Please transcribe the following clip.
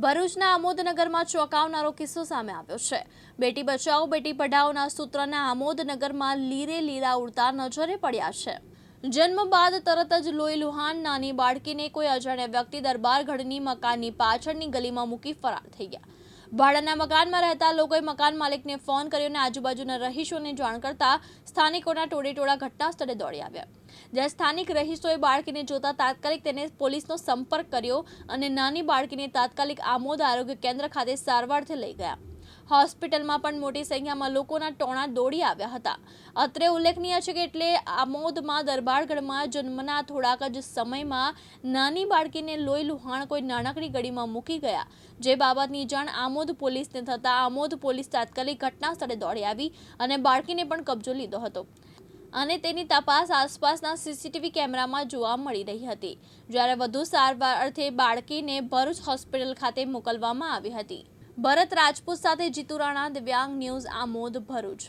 ભરૂચના આમોદનગરમાં ચોંકાવનારો કિસ્સો સામે આવ્યો છે. બેટી બચાવો બેટી પઢાઓના સૂત્રના આમોદનગરમાં લીરે લીરા ઉડતા નજરે પડ્યા છે. જન્મ બાદ તરત જ લોહી લુહાણ નાની બાળકીને કોઈ અજાણ્યા વ્યક્તિ દરબારગઢની મકાનની પાછળની ગલીમાં મૂકી ફરાર થઈ ગયા. ભાડાના મકાનમાં રહેતા લોકોએ મકાન માલિકને ફોન કર્યો અને આજુબાજુના રહીશોને જાણ કરતા સ્થાનિકોના ટોળેટોળા ઘટના સ્થળે દોડી આવ્યા. જ્યાં સ્થાનિક રહીશોએ બાળકીને જોતા તાત્કાલિક તેને પોલીસનો સંપર્ક કર્યો અને નાની બાળકીને તાત્કાલિક આમોદ આરોગ્ય કેન્દ્ર ખાતે સારવારથી લઈ ગયા. હોસ્પિટલમાં પણ મોટી સંખ્યામાં લોકોના ટોણા દોડી આવ્યા હતા. અત્રે ઉલ્લેખનીય છે કે એટલે આમોદમાં દરબારગઢમાં જન્મના થોડાક જ સમયમાં નાની બાળકીને લોહી લુહાણ કોઈ નાનકડી ગળીમાં મૂકી ગયા. જે બાબતની જાણ આમોદ પોલીસને થતાં આમોદ પોલીસ તાત્કાલિક ઘટના સ્થળે દોડી આવી અને બાળકીને પણ કબજો લીધો હતો. અને તેની તપાસ આસપાસના સીસીટીવી કેમેરામાં જોવા મળી રહી હતી. જ્યારે વધુ સારવાર અર્થે બાળકીને ભરૂચ હોસ્પિટલ ખાતે મોકલવામાં આવી હતી. ભરત રાજપૂત સાથે જીતુ રાણા દિવ્યાંગ ન્યૂઝ આમોદ ભરૂચ.